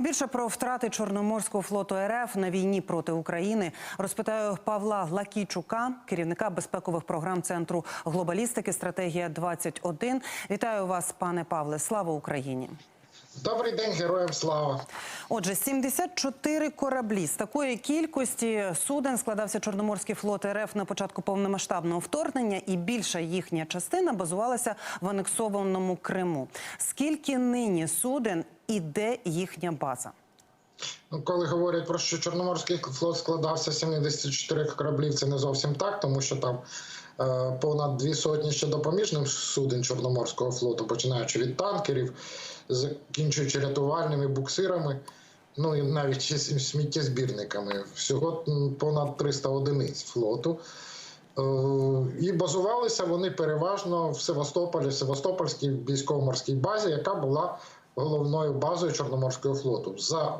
І більше про втрати Чорноморського флоту РФ на війні проти України розпитаю Павла Лакійчука, керівника безпекових програм центру глобалістики Стратегія 21 Вітаю вас, пане Павле. Слава Україні! Добрий день, героям слава. Отже, 74 кораблі з такої кількості суден складався Чорноморський флот РФ на початку повномасштабного вторгнення, і більша їхня частина базувалася в анексованому Криму. Скільки нині суден і де їхня база? Ну, коли говорять про що Чорноморський флот складався 74 кораблів, це не зовсім так, тому що там е, понад дві сотні ще допоміжних суден Чорноморського флоту, починаючи від танкерів, закінчуючи рятувальними буксирами. Ну і навіть сміттєзбірниками. Всього понад 300 одиниць флоту. Е, І базувалися вони переважно в Севастополі, в Севастопольській військово-морській базі, яка була головною базою Чорноморського флоту за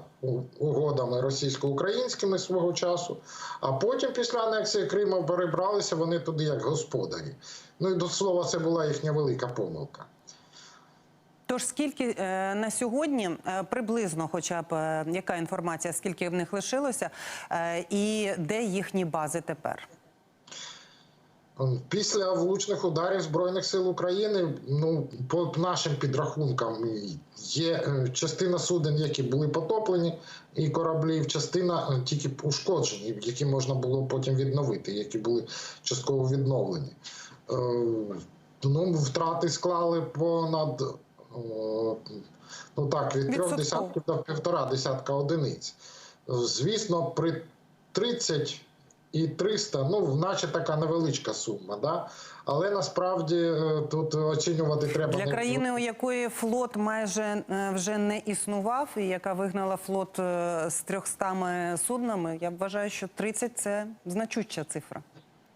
угодами російсько-українськими свого часу. А потім, після анексії Криму, перебралися вони туди як господарі. Ну і до слова, це була їхня велика помилка. Тож скільки е, на сьогодні е, приблизно, хоча б е, яка інформація, скільки в них лишилося, і де їхні бази тепер? Після влучних ударів Збройних сил України, ну по нашим підрахункам, є е, частина суден, які були потоплені, і кораблів, частина е, тільки ушкоджені, які можна було потім відновити, які були частково відновлені. Е, Ну, втрати склали понад ну так, від трьох десятків до півтора десятка одиниць. Звісно, при 30 і 300, ну, наче така невеличка сума, да? але насправді е, тут оцінювати треба Для країни, у якої флот майже е, вже не існував, і яка вигнала флот е, з 300 суднами, я вважаю, що 30 – це значуща цифра.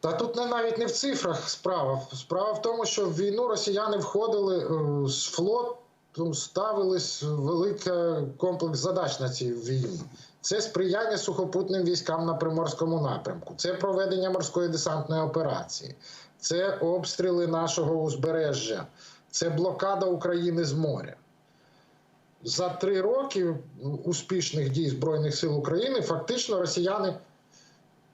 Та тут не навіть не в цифрах справа. Справа в тому, що в війну росіяни входили з флотом, ставились великий комплекс задач на цій війні. Це сприяння сухопутним військам на приморському напрямку, це проведення морської десантної операції, це обстріли нашого узбережжя, це блокада України з моря. За три роки успішних дій Збройних сил України фактично росіяни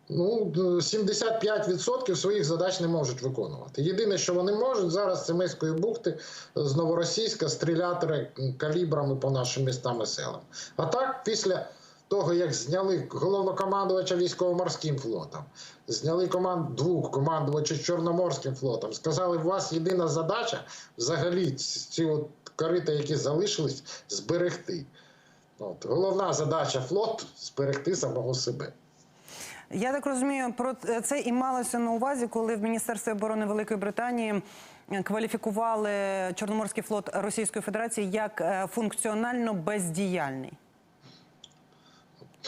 ну, 75% своїх задач не можуть виконувати. Єдине, що вони можуть зараз, це Мейської бухти з Новоросійська стріляти калібрами по нашим містам і селам. А так, після того, як зняли головнокомандувача військово-морським флотом, зняли команд двох командувачів Чорноморським флотом, сказали, у вас єдина задача взагалі ці от корита, які залишились, зберегти. От. Головна задача флоту зберегти самого себе. Я так розумію, про це і малося на увазі, коли в Міністерстві оборони Великої Британії кваліфікували Чорноморський флот Російської Федерації як е, функціонально бездіяльний.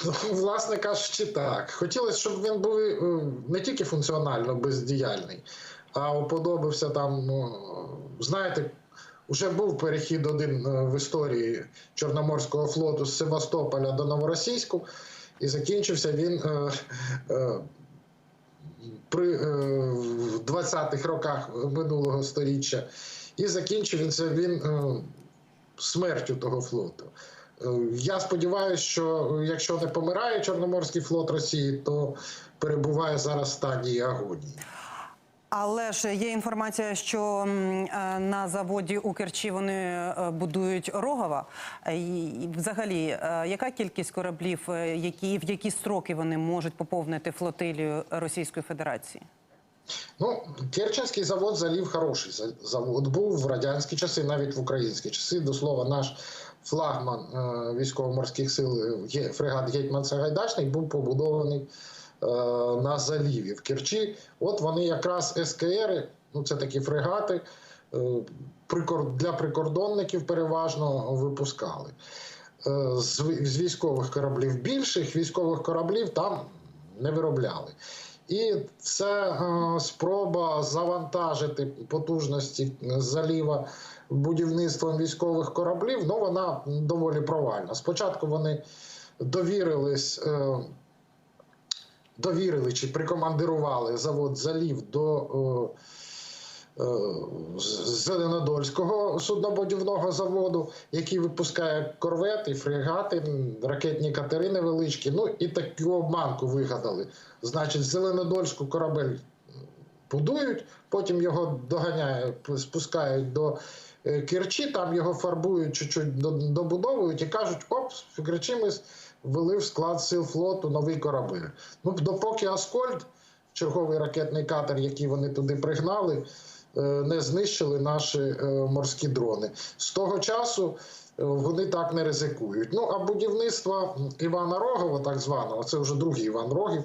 Ну, Власне кажучи, так. Хотілося, щоб він був е, не тільки функціонально бездіяльний, а уподобався там, ну, знаєте, вже був перехід один е, в історії Чорноморського флоту з Севастополя до Новоросійську, і закінчився він е, е, при е, в 20-х роках минулого століття. І закінчився він е, смертю того флоту. Е, Я сподіваюся, що е, якщо не помирає Чорноморський флот Росії, то перебуває зараз в стадії агонії. Але ж є інформація, що е, на заводі у Керчі вони будують Рогова. І взагалі, яка кількість кораблів, які в які строки вони можуть поповнити флотилію Російської Федерації? Ну, Керченський завод залів хороший завод. Був в радянські часи, навіть в українські часи. До слова, наш флагман е, військово-морських сил фрегат Гетьман Сагайдачний був побудований е, на заліві в Керчі. От вони якраз СКР, ну це такі фрегати. е, Для прикордонників переважно випускали. З військових кораблів більших, військових кораблів там не виробляли. І це спроба завантажити потужності заліва будівництвом військових кораблів, ну вона доволі провальна. Спочатку вони довірились, е, довірили чи прикомандирували завод залів до е, е, Зеленодольського суднобудівного заводу, який випускає корвети, фрегати, ракетні катери невеличкі. Ну і таку обманку вигадали. Значить, Зеленодольську корабель будують, потім його доганяють, спускають до Керчі, там його фарбують, чуть-чуть до- добудовують і кажуть, оп, в Керчі ми ввели в склад сил флоту новий корабель. Ну, допоки Аскольд, черговий ракетний катер, який вони туди пригнали, е, не знищили наші е, морські дрони. З того часу е, вони так не ризикують. Ну а будівництво Івана Рогова, так званого, це вже другий Іван Рогів,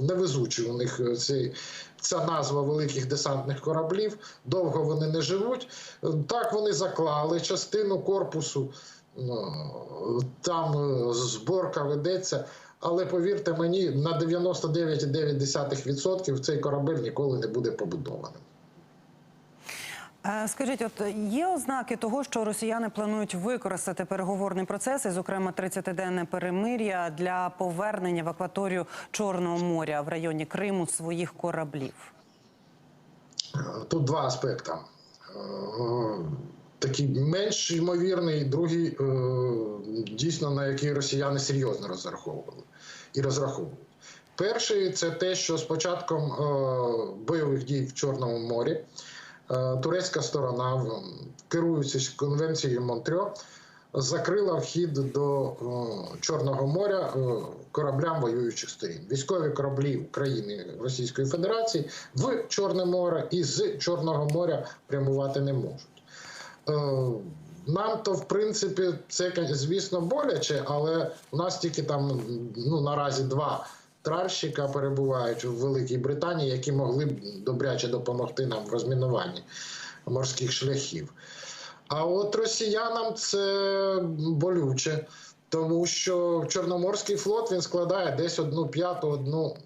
невезучий у них е, цей. Ця назва великих десантних кораблів. Довго вони не живуть. Так вони заклали частину корпусу. Ну, Там е, зборка ведеться. Але повірте мені, на 99,9% цей корабель ніколи не буде побудованим. Е, Скажіть, от є ознаки того, що росіяни планують використати переговорний процес, і, зокрема, 30-денне перемир'я для повернення в акваторію Чорного моря в районі Криму своїх кораблів? Тут два аспекти. Е, Такий менш ймовірний, другий, е, дійсно, на який росіяни серйозно розраховували і розраховують. Перший це те, що з початком бойових дій в Чорному морі турецька сторона, керуючись конвенцією Монтрьо, закрила вхід до е, Чорного моря е, кораблям воюючих сторін. Військові кораблі України Російської Федерації в Чорне море і з Чорного моря прямувати не можуть. Е, Нам то, в принципі, це, звісно, боляче, але у нас тільки там ну, наразі два тральщика перебувають в Великій Британії, які могли б добряче допомогти нам в розмінуванні морських шляхів. А от росіянам це болюче, тому що Чорноморський флот він складає десь одну п'яту, одну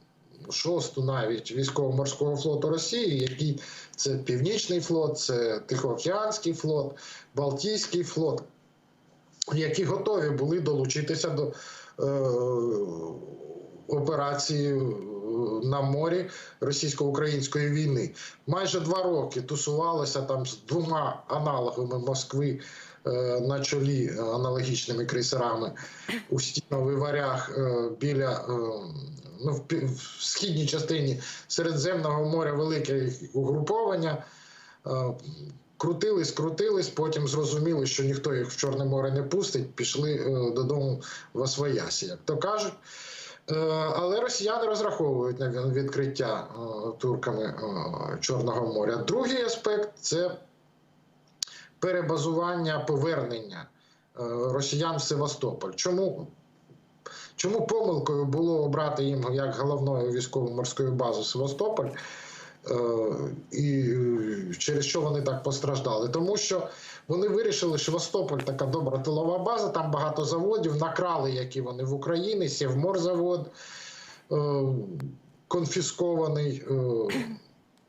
шосту навіть військово-морського флоту Росії, який це Північний флот, це Тихоокеанський флот, Балтійський флот, які готові були долучитися до е, операції е, на морі російсько-української війни. Майже два роки тусувалися там з двома аналогами Москви е, на чолі е, аналогічними крейсерами у стінових варях біля ну, в, східній частині Середземного моря велике угруповання. Крутились, крутились, потім зрозуміли, що ніхто їх в Чорне море не пустить, пішли додому в Освоясі, як то кажуть. Е, Але росіяни розраховують на відкриття е, турками е, Чорного моря. Другий аспект це перебазування повернення росіян в Севастополь. Чому? Чому помилкою було обрати їм як головною військово-морською базу Севастополь? Е, І е, через що вони так постраждали? Тому що вони вирішили, що Востополь така добра тилова база, там багато заводів, накрали, які вони в Україні, Сєвморзавод е, конфіскований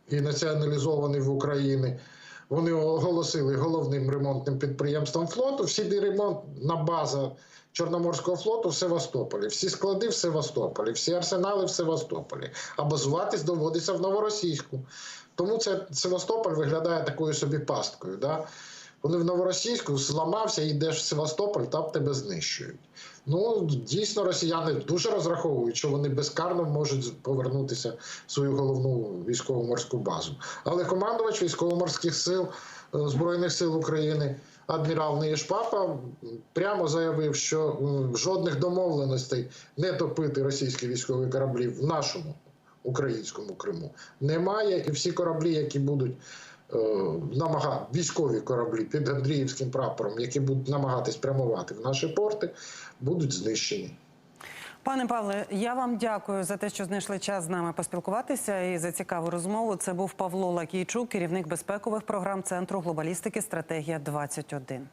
і націоналізований в Україні. Вони оголосили головним ремонтним підприємством флоту. Всі ремонтна база Чорноморського флоту в Севастополі, всі склади в Севастополі, всі арсенали в Севастополі. А базуватись доводиться в Новоросійську. Тому це Севастополь виглядає такою собі пасткою. Да? Вони в Новоросійську зламався, йдеш в Севастополь, там тебе знищують. Ну, дійсно, росіяни дуже розраховують, що вони безкарно можуть повернутися в свою головну військово-морську базу. Але командувач військово-морських сил е, Збройних сил України адмірал Неєшпапа прямо заявив, що жодних домовленостей не топити російські військові кораблі в нашому українському Криму немає, і всі кораблі, які будуть намага військові кораблі під Андріївським прапором, які будуть намагатись прямувати в наші порти, будуть знищені. Пане Павле, я вам дякую за те, що знайшли час з нами поспілкуватися і за цікаву розмову. Це був Павло Лакійчук, керівник безпекових програм Центру глобалістики Стратегія 21